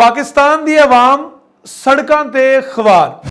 ਪਾਕਿਸਤਾਨ ਦੀ ਆਵਾਮ ਸੜਕਾਂ ਤੇ ਖਵਾਰ।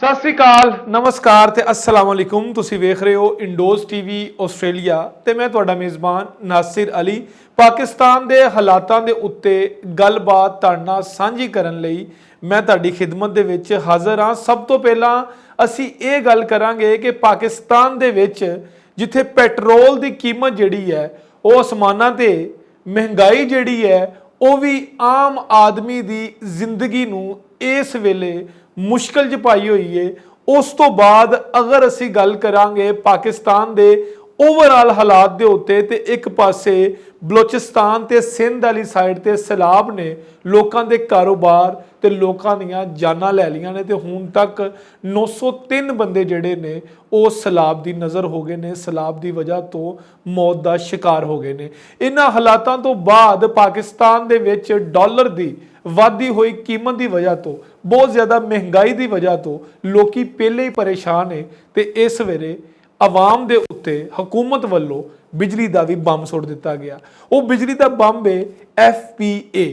ਸਤਿ ਸ੍ਰੀ ਅਕਾਲ, ਨਮਸਕਾਰ ਤੇ ਅਸਲਾਮ ਅਲੈਕੁਮ। ਤੁਸੀਂ ਵੇਖ ਰਹੇ ਹੋ ਇੰਡੋਜ਼ ਟੀਵੀ ਆਸਟ੍ਰੇਲੀਆ ਤੇ ਮੈਂ ਤੁਹਾਡਾ ਮੇਜ਼ਬਾਨ ਨਾਸਿਰ ਅਲੀ। ਪਾਕਿਸਤਾਨ ਦੇ ਹਾਲਾਤਾਂ ਦੇ ਉੱਤੇ ਗੱਲਬਾਤ ਤੁਹਾਡੇ ਨਾਲ ਸਾਂਝੀ ਕਰਨ ਲਈ ਮੈਂ ਤੁਹਾਡੀ ਖਿਦਮਤ ਦੇ ਵਿੱਚ ਹਾਜ਼ਰ ਹਾਂ। ਸਭ ਤੋਂ ਪਹਿਲਾਂ ਅਸੀਂ ਇਹ ਗੱਲ ਕਰਾਂਗੇ ਕਿ ਪਾਕਿਸਤਾਨ ਦੇ ਵਿੱਚ ਜਿੱਥੇ ਪੈਟਰੋਲ ਦੀ ਕੀਮਤ ਜਿਹੜੀ ਹੈ, ਉਹ ਅਸਮਾਨਾਂ ਤੇ ਮਹਿੰਗਾਈ ਜਿਹੜੀ ਹੈ, ਉਹ ਵੀ ਆਮ ਆਦਮੀ ਦੀ ਜ਼ਿੰਦਗੀ ਨੂੰ ਇਸ ਵੇਲੇ ਮੁਸ਼ਕਲ 'ਚ ਪਾਈ ਹੋਈ ਏ। ਉਸ ਤੋਂ ਬਾਅਦ ਅਗਰ ਅਸੀਂ ਗੱਲ ਕਰਾਂਗੇ ਪਾਕਿਸਤਾਨ ਦੇ ਓਵਰਆਲ ਹਾਲਾਤ ਦੇ ਉੱਤੇ ਤੇ ਇੱਕ ਪਾਸੇ ਬਲੋਚਿਸਤਾਨ ਤੇ ਸਿੰਧ ਵਾਲੀ ਸਾਈਡ ਤੇ ਸੈਲਾਬ ਨੇ ਲੋਕਾਂ ਦੇ ਕਾਰੋਬਾਰ ਤੇ ਲੋਕਾਂ ਦੀਆਂ ਜਾਨਾਂ ਲੈ ਲਈਆਂ ਨੇ ਤੇ ਹੁਣ ਤੱਕ 903 ਬੰਦੇ ਜਿਹੜੇ ਨੇ ਉਹ ਸੈਲਾਬ ਦੀ ਨਜ਼ਰ ਹੋ ਗਏ ਨੇ, ਸੈਲਾਬ ਦੀ ਵਜ੍ਹਾ ਤੋਂ ਮੌਤ ਦਾ ਸ਼ਿਕਾਰ ਹੋ ਗਏ ਨੇ। ਇਹਨਾਂ ਹਾਲਾਤਾਂ ਤੋਂ ਬਾਅਦ ਪਾਕਿਸਤਾਨ ਦੇ ਵਿੱਚ ਡਾਲਰ ਦੀ ਵਾਧੀ ਹੋਈ ਕੀਮਤ ਦੀ ਵਜ੍ਹਾ ਤੋਂ, ਬਹੁਤ ਜ਼ਿਆਦਾ ਮਹਿੰਗਾਈ ਦੀ ਵਜ੍ਹਾ ਤੋਂ ਲੋਕੀ ਪਹਿਲੇ ਹੀ ਪਰੇਸ਼ਾਨ ਨੇ ਤੇ ਇਸ ਵੇਲੇ ਆਵਾਮ ਦੇ ਉੱਤੇ ਹਕੂਮਤ ਵੱਲੋਂ ਬਿਜਲੀ ਦਾ ਵੀ ਬੰਬ ਸੁੱਟ ਦਿੱਤਾ ਗਿਆ। ਉਹ ਬਿਜਲੀ ਦਾ ਬੰਬ ਹੈ FPA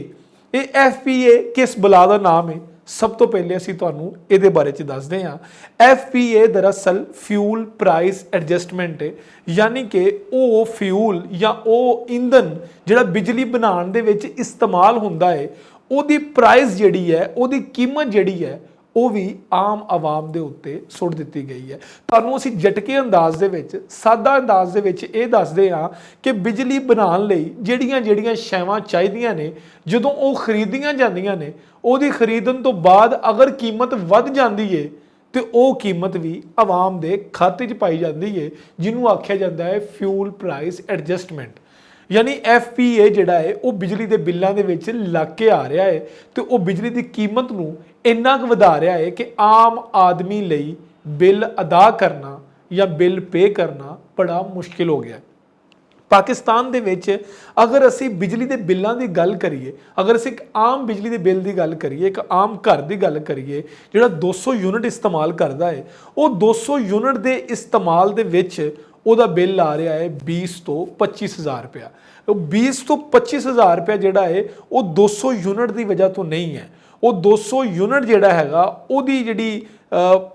ਇਹ FPA ਕਿਸ ਬਲਾ ਦਾ ਨਾਮ ਹੈ ਸਭ ਤੋਂ ਪਹਿਲੇ ਅਸੀਂ ਤੁਹਾਨੂੰ ਇਹਦੇ ਬਾਰੇ ਚ ਦੱਸਦੇ ਹਾਂ। FPA ਦਰਅਸਲ ਫਿਊਲ ਪ੍ਰਾਈਸ ਐਡਜਸਟਮੈਂਟ ਹੈ ਯਾਨੀ ਕਿ ਉਹ ਫਿਊਲ ਜਾਂ ਉਹ ਇੰਧਨ ਜਿਹੜਾ ਬਿਜਲੀ ਬਣਾਉਣ ਦੇ ਵਿੱਚ ਇਸਤੇਮਾਲ ਹੁੰਦਾ ਹੈ ਉਹਦੀ ਪ੍ਰਾਈਸ ਜਿਹੜੀ ਹੈ, ਉਹਦੀ ਕੀਮਤ ਜਿਹੜੀ ਹੈ ਉਹ ਵੀ ਆਮ ਆਵਾਮ ਦੇ ਉੱਤੇ ਸੁੱਟ ਦਿੱਤੀ ਗਈ ਹੈ। ਤੁਹਾਨੂੰ ਅਸੀਂ ਜਟਕੇ ਅੰਦਾਜ਼ ਦੇ ਵਿੱਚ, ਸਾਦਾ ਅੰਦਾਜ਼ ਦੇ ਵਿੱਚ ਇਹ ਦੱਸਦੇ ਹਾਂ ਕਿ ਬਿਜਲੀ ਬਣਾਉਣ ਲਈ ਜਿਹੜੀਆਂ ਜਿਹੜੀਆਂ ਸ਼ੈਵਾਂ ਚਾਹੀਦੀਆਂ ਨੇ, ਜਦੋਂ ਉਹ ਖਰੀਦੀਆਂ ਜਾਂਦੀਆਂ ਨੇ, ਉਹਦੀ ਖਰੀਦਣ ਤੋਂ ਬਾਅਦ ਅਗਰ ਕੀਮਤ ਵੱਧ ਜਾਂਦੀ ਏ, ਤੇ ਉਹ ਕੀਮਤ ਵੀ ਆਵਾਮ ਦੇ ਖਾਤੇ 'ਚ ਪਾਈ ਜਾਂਦੀ ਏ, ਜਿਹਨੂੰ ਆਖਿਆ ਜਾਂਦਾ ਹੈ ਫਿਊਲ ਪ੍ਰਾਈਸ ਐਡਜਸਟਮੈਂਟ ਯਾਨੀ FPA ਜਿਹੜਾ ਹੈ, ਉਹ ਬਿਜਲੀ ਦੇ ਬਿੱਲਾਂ ਦੇ ਵਿੱਚ ਲੱਗ ਕੇ ਆ ਰਿਹਾ ਹੈ ਤੇ ਉਹ ਬਿਜਲੀ ਦੀ ਕੀਮਤ ਨੂੰ ਇੰਨਾ ਕੁ ਵਧਾ ਰਿਹਾ ਹੈ ਕਿ ਆਮ ਆਦਮੀ ਲਈ ਬਿੱਲ ਅਦਾ ਕਰਨਾ ਜਾਂ ਬਿੱਲ ਪੇ ਕਰਨਾ ਬੜਾ ਮੁਸ਼ਕਿਲ ਹੋ ਗਿਆ ਹੈ। ਪਾਕਿਸਤਾਨ ਦੇ ਵਿੱਚ ਅਗਰ ਅਸੀਂ ਬਿਜਲੀ ਦੇ ਬਿੱਲਾਂ ਦੀ ਗੱਲ ਕਰੀਏ, ਅਗਰ ਅਸੀਂ ਇੱਕ ਆਮ ਬਿਜਲੀ ਦੇ ਬਿੱਲ ਦੀ ਗੱਲ ਕਰੀਏ, ਇੱਕ ਆਮ ਘਰ ਦੀ ਗੱਲ ਕਰੀਏ, ਜਿਹੜਾ 200 ਯੂਨਿਟ ਇਸਤੇਮਾਲ ਕਰਦਾ ਹੈ, ਉਹ 200 ਯੂਨਿਟ ਦੇ ਇਸਤੇਮਾਲ ਦੇ ਵਿੱਚ ਉਹਦਾ ਬਿੱਲ ਆ ਰਿਹਾ ਹੈ 20 ਤੋਂ 25000 ਰੁਪਇਆ। ਉਹ 20 ਤੋਂ 25000 ਰੁਪਇਆ ਜਿਹੜਾ ਹੈ, ਉਹ 200 ਯੂਨਿਟ ਦੀ ਵਜ੍ਹਾ ਤੋਂ ਨਹੀਂ ਹੈ। ਉਹ 200 ਯੂਨਿਟ ਜਿਹੜਾ ਹੈਗਾ, ਉਹਦੀ ਜਿਹੜੀ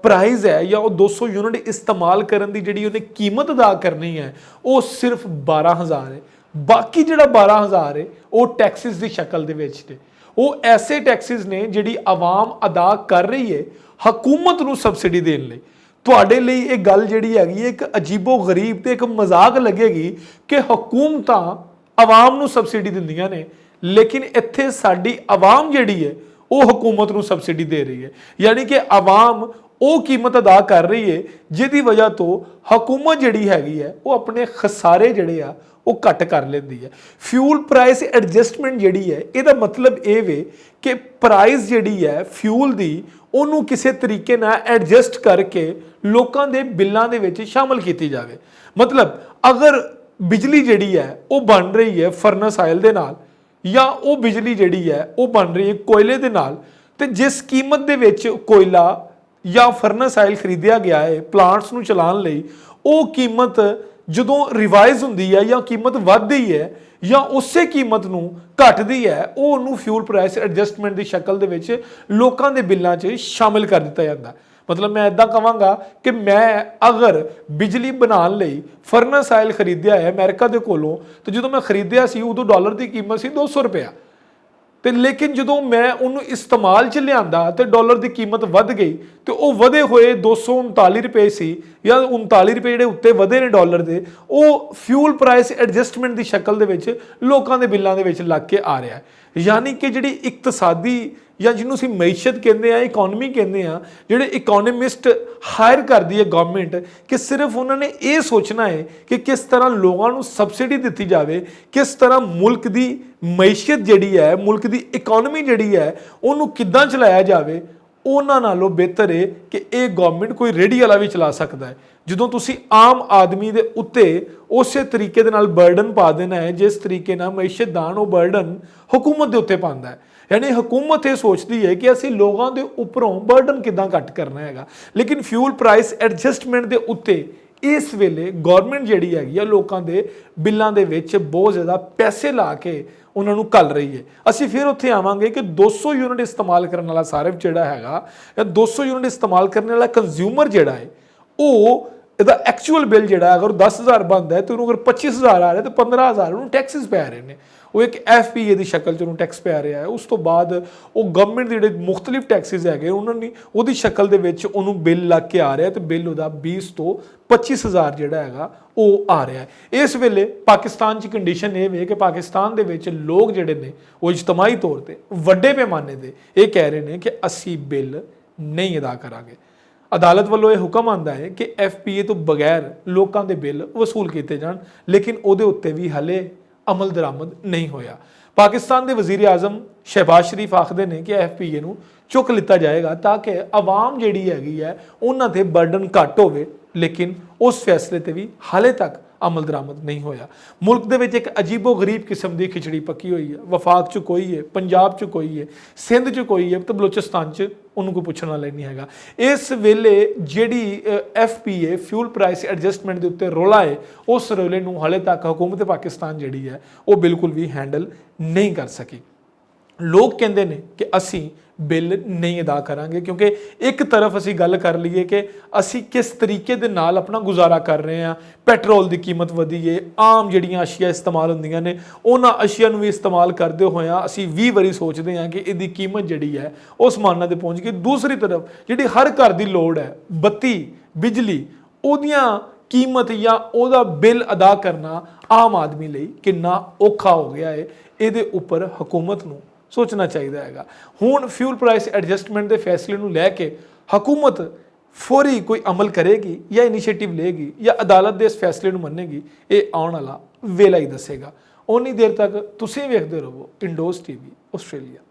ਪ੍ਰਾਈਸ ਹੈ ਜਾਂ ਉਹ 200 ਯੂਨਿਟ ਇਸਤੇਮਾਲ ਕਰਨ ਦੀ ਜਿਹੜੀ ਉਹਨੇ ਕੀਮਤ ਅਦਾ ਕਰਨੀ ਹੈ, ਉਹ ਸਿਰਫ 12000 ਹੈ। ਬਾਕੀ ਜਿਹੜਾ 12000 ਹੈ, ਉਹ ਟੈਕਸਿਸ ਦੀ ਸ਼ਕਲ ਦੇ ਵਿੱਚ ਨੇ। ਉਹ ਐਸੇ ਟੈਕਸਿਸ ਨੇ ਜਿਹੜੀ ਆਵਾਮ ਅਦਾ ਕਰ ਰਹੀ ਹੈ, ਹਕੂਮਤ ਨੂੰ ਸਬਸਿਡੀ ਦੇਣ ਲਈ। ਤੁਹਾਡੇ ਲਈ ਇਹ ਗੱਲ ਜਿਹੜੀ ਹੈਗੀ ਹੈ, ਇੱਕ ਅਜੀਬੋ ਗਰੀਬ ਤੇ ਇੱਕ ਮਜ਼ਾਕ ਲੱਗੇਗੀ ਕਿ ਹਕੂਮਤਾਂ ਆਵਾਮ ਨੂੰ ਸਬਸਿਡੀ ਦਿੰਦੀਆਂ ਨੇ, ਲੇਕਿਨ ਇੱਥੇ ਸਾਡੀ ਆਵਾਮ ਜਿਹੜੀ ਹੈ, ਉਹ ਹਕੂਮਤ ਨੂੰ ਸਬਸਿਡੀ ਦੇ ਰਹੀ ਹੈ। ਯਾਨੀ ਕਿ ਆਵਾਮ ਉਹ ਕੀਮਤ ਅਦਾ ਕਰ ਰਹੀ ਹੈ, ਜਿਹਦੀ ਵਜ੍ਹਾ ਤੋਂ ਹਕੂਮਤ ਜਿਹੜੀ ਹੈਗੀ ਹੈ, ਉਹ ਆਪਣੇ ਖਸਾਰੇ ਜਿਹੜੇ ਆ, ਉਹ ਘੱਟ ਕਰ ਲੈਂਦੀ ਹੈ। ਫਿਊਲ ਪ੍ਰਾਈਸ ਐਡਜਸਟਮੈਂਟ ਜਿਹੜੀ ਹੈ, ਇਹਦਾ ਮਤਲਬ ਇਹ ਵੇ ਕਿ ਪ੍ਰਾਈਸ ਜਿਹੜੀ ਹੈ ਫਿਊਲ ਦੀ ਉਹਨੂੰ ਕਿਸੇ ਤਰੀਕੇ ਨਾਲ ਐਡਜਸਟ ਕਰਕੇ ਲੋਕਾਂ ਦੇ ਬਿੱਲਾਂ ਦੇ ਵਿੱਚ ਸ਼ਾਮਲ ਕੀਤੀ ਜਾਵੇ। ਮਤਲਬ ਅਗਰ ਬਿਜਲੀ ਜਿਹੜੀ ਹੈ, ਉਹ ਬਣ ਰਹੀ ਹੈ ਫਰਨਸ ਆਇਲ ਦੇ ਨਾਲ ਜਾਂ ਉਹ ਬਿਜਲੀ ਜਿਹੜੀ ਹੈ, ਉਹ ਬਣ ਰਹੀ ਹੈ ਕੋਇਲੇ ਦੇ ਨਾਲ, ਤੇ ਜਿਸ ਕੀਮਤ ਦੇ ਵਿੱਚ ਕੋਇਲਾ ਜਾਂ ਫਰਨਸ ਆਇਲ ਖਰੀਦਿਆ ਗਿਆ ਹੈ ਪਲਾਂਟਸ ਨੂੰ ਚਲਾਉਣ ਲਈ, ਉਹ ਕੀਮਤ ਜਦੋਂ ਰਿਵਾਈਜ਼ ਹੁੰਦੀ ਹੈ ਜਾਂ ਕੀਮਤ ਵੱਧਦੀ ਹੈ ਜਾਂ ਉਸੇ ਕੀਮਤ ਨੂੰ ਘਟਦੀ ਹੈ, ਉਹ ਉਹਨੂੰ ਫਿਊਲ ਪ੍ਰਾਈਸ ਐਡਜਸਟਮੈਂਟ ਦੀ ਸ਼ਕਲ ਦੇ ਵਿੱਚ ਲੋਕਾਂ ਦੇ ਬਿੱਲਾਂ 'ਚ ਸ਼ਾਮਿਲ ਕਰ ਦਿੱਤਾ ਜਾਂਦਾ। ਮਤਲਬ ਮੈਂ ਇਦਾਂ ਕਵਾਂਗਾ ਕਿ ਮੈਂ ਅਗਰ ਬਿਜਲੀ ਬਣਾਉਣ ਲਈ ਫਰਨਸ ਆਇਲ ਖਰੀਦਿਆ ਹੈ ਅਮਰੀਕਾ ਦੇ ਕੋਲੋਂ, ਤੇ ਜਦੋਂ ਮੈਂ ਖਰੀਦਿਆ ਸੀ, ਉਦੋਂ ਡਾਲਰ ਦੀ ਕੀਮਤ ਸੀ 200 ਰੁਪਇਆ। ਤੇ ਲੇਕਿਨ ਜਦੋਂ ਮੈਂ ਉਹਨੂੰ ਇਸਤੇਮਾਲ 'ਚ ਲਿਆਂਦਾ, ਤੇ ਡਾਲਰ ਦੀ ਕੀਮਤ ਵੱਧ ਗਈ, ਤੇ ਉਹ ਵਧੇ ਹੋਏ 239 ਰੁਪਏ ਸੀ ਜਾਂ 39 ਰੁਪਏ ਜਿਹੜੇ ਉੱਤੇ ਵਧੇ ਨੇ ਡਾਲਰ ਦੇ, ਉਹ ਫਿਊਲ ਪ੍ਰਾਈਸ ਐਡਜਸਟਮੈਂਟ ਦੀ ਸ਼ਕਲ ਦੇ ਵਿੱਚ ਲੋਕਾਂ ਦੇ ਬਿੱਲਾਂ ਦੇ ਵਿੱਚ ਲੱਗ ਕੇ ਆ ਰਿਹਾ ਹੈ। ਯਾਨੀ ਕਿ ਜਿਹੜੀ ਇਕਤਸਾਦੀ ਜਾਂ ਜਿਹਨੂੰ ਅਸੀਂ ਮਈਸ਼ਤ ਕਹਿੰਦੇ ਆ ਇਕਨੋਮੀ ਕਹਿੰਦੇ ਆ ਜਿਹੜੇ ਇਕਨੋਮਿਸਟ ਹਾਇਰ ਕਰਦੀ ਹੈ ਗਵਰਨਮੈਂਟ ਕਿ ਸਿਰਫ ਉਹਨਾਂ ਨੇ ਇਹ ਸੋਚਣਾ ਹੈ ਕਿ ਕਿਸ ਤਰ੍ਹਾਂ ਲੋਕਾਂ ਨੂੰ ਸਬਸਿਡੀ ਦਿੱਤੀ ਜਾਵੇ, ਕਿਸ ਤਰ੍ਹਾਂ ਮੁਲਕ ਦੀ ਮਈਸ਼ਤ ਜਿਹੜੀ ਹੈ, ਮੁਲਕ ਦੀ ਇਕਨੋਮੀ ਜਿਹੜੀ ਹੈ, ਉਹਨੂੰ ਕਿੱਦਾਂ ਚਲਾਇਆ ਜਾਵੇ ਉਹਨਾਂ ਨਾਲੋਂ ਬਿਹਤਰ ਹੈ ਕਿ ਇਹ ਗਵਰਨਮੈਂਟ ਕੋਈ ਰੇੜੀ ਵਾਲਾ ਵੀ ਚਲਾ ਸਕਦਾ ਹੈ। ਜਦੋਂ ਤੁਸੀਂ ਆਮ ਆਦਮੀ ਦੇ ਉੱਤੇ ਉਸੇ ਤਰੀਕੇ ਦੇ ਨਾਲ ਬਰਡਨ ਪਾ ਦੇਣਾ ਹੈ, ਜਿਸ ਤਰੀਕੇ ਨਾਲ ਮਈਸ਼ਤਦਾਨ ਉਹ ਬਰਡਨ ਹਕੂਮਤ ਦੇ ਉੱਤੇ ਪਾਉਂਦਾ ਹੈ। ਯਾਨੀ ਹਕੂਮਤ ਇਹ ਸੋਚਦੀ ਹੈ ਕਿ ਅਸੀਂ ਲੋਕਾਂ ਦੇ ਉੱਪਰੋਂ ਬਰਡਨ ਕਿਦਾਂ ਘੱਟ ਕਰਨਾ ਹੈਗਾ। ਲੇਕਿਨ ਫਿਊਲ ਪ੍ਰਾਈਸ ਐਡਜਸਟਮੈਂਟ ਦੇ ਉੱਤੇ ਇਸ ਵੇਲੇ ਗਵਰਨਮੈਂਟ ਜਿਹੜੀ ਹੈਗੀ ਆ, ਲੋਕਾਂ ਦੇ ਬਿੱਲਾਂ ਦੇ ਵਿੱਚ ਬਹੁਤ ਜ਼ਿਆਦਾ ਪੈਸੇ ਲਾ ਕੇ ਉਹਨਾਂ ਨੂੰ ਕੱਲ ਰਹੀ ਹੈ। ਅਸੀਂ ਫਿਰ ਉੱਥੇ ਆਵਾਂਗੇ ਕਿ 200 ਯੂਨਿਟ ਇਸਤੇਮਾਲ ਕਰਨ ਵਾਲਾ ਸਾਰਿਫ ਜਿਹੜਾ ਹੈਗਾ ਜਾਂ 200 ਯੂਨਿਟ ਇਸਤੇਮਾਲ ਕਰਨ ਵਾਲਾ ਕੰਜ਼ਿਊਮਰ ਜਿਹੜਾ ਹੈ, ਉਹ ਇਹਦਾ ਐਕਚੁਅਲ ਬਿੱਲ ਜਿਹੜਾ ਅਗਰ 10000 ਬੰਦਾ ਹੈ, ਤੇ ਉਹਨੂੰ ਅਗਰ 25000 ਆ ਰਿਹਾ, ਤੇ 15000 ਉਹਨੂੰ ਟੈਕਸਸ ਪੈ ਰਹੇ ਨੇ। ਉਹ ਇੱਕ ਐਫਪੀਏ ਦੀ ਸ਼ਕਲ ਚ ਉਹਨੂੰ ਟੈਕਸ ਪੈ ਰਿਹਾ ਹੈ। ਉਸ ਤੋਂ ਬਾਅਦ ਉਹ ਗਵਰਨਮੈਂਟ ਦੇ ਜਿਹੜੇ ਮੁxtਲਿਫ ਟੈਕਸਿਸ ਹੈਗੇ, ਉਹਨਾਂ ਨੇ ਉਹਦੀ ਸ਼ਕਲ ਦੇ ਵਿੱਚ ਉਹਨੂੰ ਬਿੱਲ ਲੱਗ ਕੇ ਆ ਰਿਹਾ ਤੇ ਬਿੱਲ ਉਹਦਾ 20 ਤੋਂ 25000 ਜਿਹੜਾ ਹੈਗਾ, ਉਹ ਆ ਰਿਹਾ ਹੈ। ਇਸ ਵੇਲੇ ਪਾਕਿਸਤਾਨ 'ਚ ਕੰਡੀਸ਼ਨ ਇਹ ਵੇ ਕਿ ਪਾਕਿਸਤਾਨ ਦੇ ਵਿੱਚ ਲੋਕ ਜਿਹੜੇ ਨੇ, ਉਹ ਇਜਤਮਾਹੀ ਤੌਰ ਤੇ ਵੱਡੇ ਪੈਮਾਨੇ ਤੇ ਇਹ ਕਹਿ ਰਹੇ ਨੇ ਕਿ ਅਸੀਂ ਬਿੱਲ ਨਹੀਂ ਅਦਾ ਕਰਾਂਗੇ। ਅਦਾਲਤ ਵੱਲੋਂ ਇਹ ਹੁਕਮ ਆਂਦਾ ਹੈ ਕਿ ਐਫਪੀਏ ਤੋਂ ਬਗੈਰ ਲੋਕਾਂ ਦੇ ਬਿੱਲ ਵਸੂਲ ਕੀਤੇ ਜਾਣ, ਲੇਕਿਨ ਉਹਦੇ ਉੱਤੇ ਵੀ ਹਲੇ ਅਮਲ ਦਰਾਮਦ ਨਹੀਂ ਹੋਇਆ। ਪਾਕਿਸਤਾਨ ਦੇ ਵਜ਼ੀਰ ਆਜ਼ਮ ਸ਼ਹਿਬਾਜ਼ ਸ਼ਰੀਫ ਆਖਦੇ ਨੇ ਕਿ ਐਫਪੀਏ ਨੂੰ ਚੁੱਕ ਲਿੱਤਾ ਜਾਏਗਾ ਤਾਂ ਕਿ ਆਵਾਮ ਜਿਹੜੀ ਹੈਗੀ ਹੈ, ਉਹਨਾਂ ਤੇ ਬਰਡਨ ਘੱਟ ਹੋਵੇ, ਲੇਕਿਨ ਉਸ ਫੈਸਲੇ ਤੇ ਵੀ ਹਾਲੇ ਤੱਕ ਅਮਲ ਦਰਾਮਦ ਨਹੀਂ ਹੋਇਆ। ਮੁਲਕ ਦੇ ਵਿੱਚ ਇੱਕ ਅਜੀਬੋ ਗਰੀਬ ਕਿਸਮ ਦੀ ਖਿਚੜੀ ਪੱਕੀ ਹੋਈ ਹੈ। ਵਫਾਕ ਚ ਕੋਈ ਹੈ, ਪੰਜਾਬ ਚ ਕੋਈ ਹੈ, ਸਿੰਧ ਚ ਕੋਈ ਹੈ, ਤੇ ਬਲੋਚਿਸਤਾਨ ਚ ਉਹਨੂੰ ਕੋਈ ਪੁੱਛਣ ਵਾਲਾ ਨਹੀਂ ਹੈਗਾ। ਇਸ ਵੇਲੇ ਜਿਹੜੀ ਐਫਪੀਏ ਫਿਊਲ ਪ੍ਰਾਈਸ ਐਡਜਸਟਮੈਂਟ ਦੇ ਉੱਤੇ ਰੋਲਾ ਹੈ, ਉਸ ਰੋਲੇ ਨੂੰ ਹਾਲੇ ਤੱਕ ਹਕੂਮਤ ਪਾਕਿਸਤਾਨ ਜਿਹੜੀ ਹੈ, ਉਹ ਬਿਲਕੁਲ ਵੀ ਹੈਂਡਲ ਨਹੀਂ ਕਰ ਸਕੀ। ਲੋਕ ਕਹਿੰਦੇ ਨੇ ਕਿ ਅਸੀਂ ਬਿੱਲ ਨਹੀਂ ਅਦਾ ਕਰਾਂਗੇ, ਕਿਉਂਕਿ ਇੱਕ ਤਰਫ ਅਸੀਂ ਗੱਲ ਕਰ ਲਈਏ ਕਿ ਅਸੀਂ ਕਿਸ ਤਰੀਕੇ ਦੇ ਨਾਲ ਆਪਣਾ ਗੁਜ਼ਾਰਾ ਕਰ ਰਹੇ ਹਾਂ, ਪੈਟਰੋਲ ਦੀ ਕੀਮਤ ਵਧੀ ਏ ਆਮ ਜਿਹੜੀਆਂ ਅਸ਼ੀਆ ਇਸਤੇਮਾਲ ਹੁੰਦੀਆਂ ਨੇ, ਉਹਨਾਂ ਅਸ਼ੀਆ ਨੂੰ ਵੀ ਇਸਤੇਮਾਲ ਕਰਦੇ ਹੋਇਆਂ ਅਸੀਂ 20 ਵਾਰੀ ਸੋਚਦੇ ਹਾਂ ਕਿ ਇਹਦੀ ਕੀਮਤ ਜਿਹੜੀ ਹੈ ਉਸ ਮਾਨਾਂ ਤੇ ਪਹੁੰਚ ਗਈ। ਦੂਸਰੀ ਤਰਫ ਜਿਹੜੀ ਹਰ ਘਰ ਦੀ ਲੋੜ ਹੈ, ਬੱਤੀ, ਬਿਜਲੀ, ਉਹਦੀਆਂ ਕੀਮਤ ਜਾਂ ਉਹਦਾ ਬਿੱਲ ਅਦਾ ਕਰਨਾ ਆਮ ਆਦਮੀ ਲਈ ਕਿੰਨਾ ਔਖਾ ਹੋ ਗਿਆ ਹੈ ਇਹਦੇ ਉੱਪਰ ਹਕੂਮਤ ਨੂੰ ਸੋਚਣਾ ਚਾਹੀਦਾ ਹੈਗਾ। ਹੁਣ ਫਿਊਲ ਪ੍ਰਾਈਸ ਐਡਜਸਟਮੈਂਟ ਦੇ ਫੈਸਲੇ ਨੂੰ ਲੈ ਕੇ ਹਕੂਮਤ ਫੌਰੀ ਕੋਈ ਅਮਲ ਕਰੇਗੀ ਜਾਂ ਇਨੀਸ਼ੀਏਟਿਵ ਲਏਗੀ ਜਾਂ ਅਦਾਲਤ ਦੇ ਇਸ ਫੈਸਲੇ ਨੂੰ ਮੰਨੇਗੀ, ਇਹ ਆਉਣ ਵਾਲਾ ਵੇਲਾ ਹੀ ਦੱਸੇਗਾ। ਉਨੀ ਦੇਰ ਤੱਕ ਤੁਸੀਂ ਵੇਖਦੇ ਰਹੋ ਇੰਡੋਸ ਟੀਵੀ ਆਸਟ੍ਰੇਲੀਆ